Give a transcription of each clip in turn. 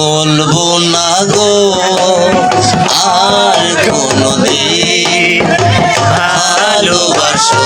বলব না গো আর কোনদিন ভালোবাসো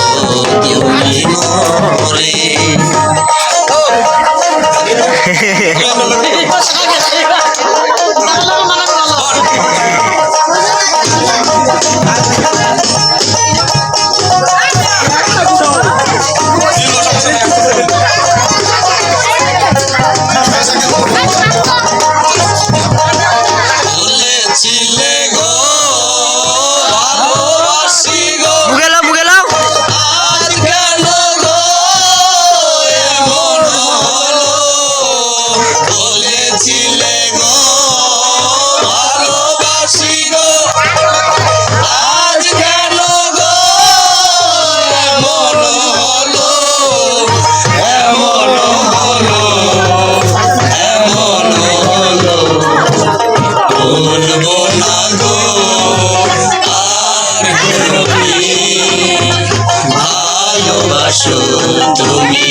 ভুলবো না ভালোবাসো তুমি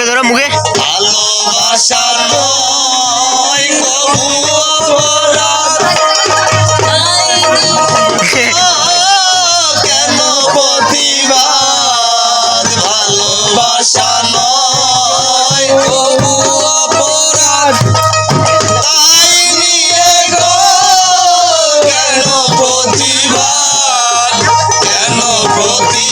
মুখে ধরো মুখে। ভালোবাসার নয় কবু অপরাধ প্রতিবাদ? কেন প্রতি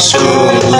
school.